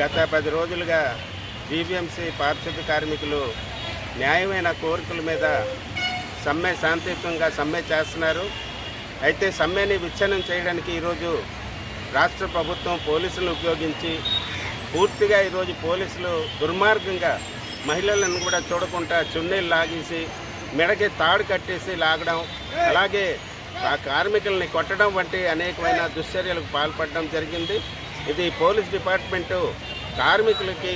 గత పది రోజులుగా బీబీఎంసీ పారిశుద్ధ్య కార్మికులు న్యాయమైన కోరికల మీద సమ్మె శాంతియుతంగా సమ్మె చేస్తున్నారు. అయితే సమ్మెని విచ్ఛిన్నం చేయడానికి ఈరోజు రాష్ట్ర ప్రభుత్వం పోలీసులను ఉపయోగించి పూర్తిగా ఈరోజు పోలీసులు దుర్మార్గంగా మహిళలను కూడా చూడకుండా చున్నీలు లాగేసి మెడకి తాడు కట్టేసి లాగడం అలాగే ఆ కార్మికుల్ని కొట్టడం వంటి అనేకమైన దుశ్చర్యలకు పాల్పడడం జరిగింది. ఇది పోలీస్ డిపార్ట్మెంటు కార్మికులకి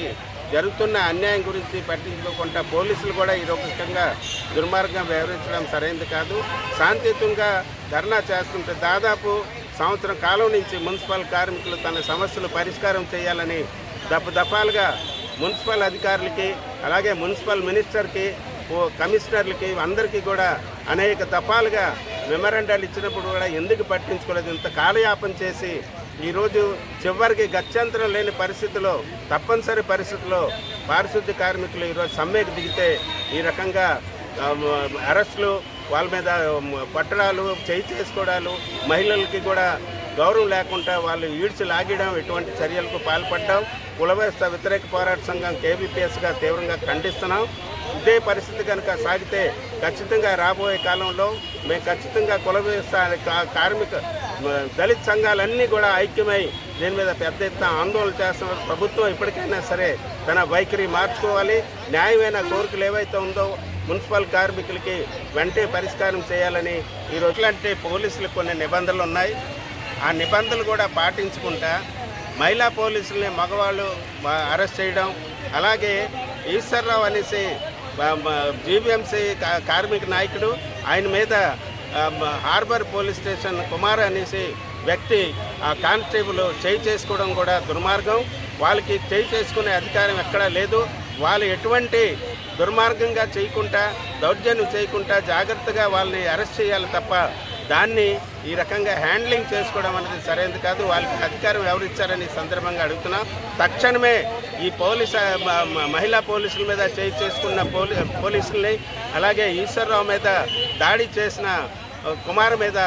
జరుగుతున్న అన్యాయం గురించి పట్టించుకోకుండా పోలీసులు కూడా ఈ రకంగా దుర్మార్గం వ్యవహరించడం సరైనది కాదు. శాంతియుతంగా ధర్నా చేస్తుంటే దాదాపు సంవత్సరం కాలం నుంచి మున్సిపల్ కార్మికులు తన సమస్యలు పరిష్కారం చేయాలని దఫ దఫాలుగా మున్సిపల్ అధికారులకి అలాగే మున్సిపల్ మినిస్టర్కి ఓ కమిషనర్లకి అందరికీ కూడా అనేక దఫాలుగా మెమరాండాలు ఇచ్చినప్పుడు కూడా ఎందుకు పట్టించుకోలేదు? ఇంత కాలయాపన చేసి ఈరోజు చివరికి గత్యంతరం లేని పరిస్థితిలో తప్పనిసరి పరిస్థితిలో పారిశుద్ధ్య కార్మికులు ఈరోజు సమ్మెకు దిగితే ఈ రకంగా అరెస్టులు వాళ్ళ మీద పట్టడాలు చేయి చేసుకోవడాలు మహిళలకి కూడా గౌరవం లేకుండా వాళ్ళు ఈడ్చి లాగడం ఇటువంటి చర్యలకు పాల్పడ్డాం కులవేస్త వ్యతిరేక పోరాట సంఘం కేబీపీఎస్గా తీవ్రంగా ఖండిస్తున్నాం. ఇదే పరిస్థితి కనుక సాగితే ఖచ్చితంగా రాబోయే కాలంలో మేము ఖచ్చితంగా కులవేస్త కార్మిక దళిత సంఘాలన్నీ కూడా ఐక్యమై దీని మీద పెద్ద ఎత్తున ఆందోళన చేస్తున్నారు. ప్రభుత్వం ఇప్పటికైనా సరే తన వైఖరి మార్చుకోవాలి. న్యాయమైన కోరికలు ఏవైతే ఉందో మున్సిపల్ కార్మికులకి వెంటనే పరిష్కారం చేయాలని ఈ లాంటి పోలీసులకు కొన్ని నిబంధనలు ఉన్నాయి. ఆ నిబంధనలు కూడా పాటించుకుంటా మహిళా పోలీసుల్ని మగవాళ్ళు అరెస్ట్ చేయడం అలాగే ఈశ్వరరావు అనేసి జీబీఎంసీ కార్మిక నాయకుడు ఆయన మీద హార్బర్ పోలీస్ స్టేషన్ కుమార్ అనేసి వ్యక్తి ఆ కానిస్టేబుల్ చేయి చేసుకోవడం కూడా దుర్మార్గం. వాళ్ళకి చేయి చేసుకునే అధికారం ఎక్కడా లేదు. వాళ్ళు ఎటువంటి దుర్మార్గంగా చేయకుండా దౌర్జన్యం చేయకుండా జాగ్రత్తగా వాళ్ళని అరెస్ట్ చేయాలి తప్ప దాన్ని ఈ రకంగా హ్యాండ్లింగ్ చేసుకోవడం అనేది సరైనది కాదు. వాళ్ళకి అధికారం ఎవరిచ్చారని సందర్భంగా అడుగుతున్నాం. తక్షణమే ఈ పోలీస్ మహిళా పోలీసుల మీద చేయి చేసుకున్న పోలీ పోలీసుల్ని అలాగే ఈశ్వరరావు మీద దాడి చేసిన కుమార్ మీద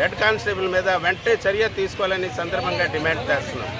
హెడ్ కానిస్టేబుల్ మీద వెంటనే చర్య తీసుకోవాలని సందర్భంగా డిమాండ్ చేస్తున్నాం.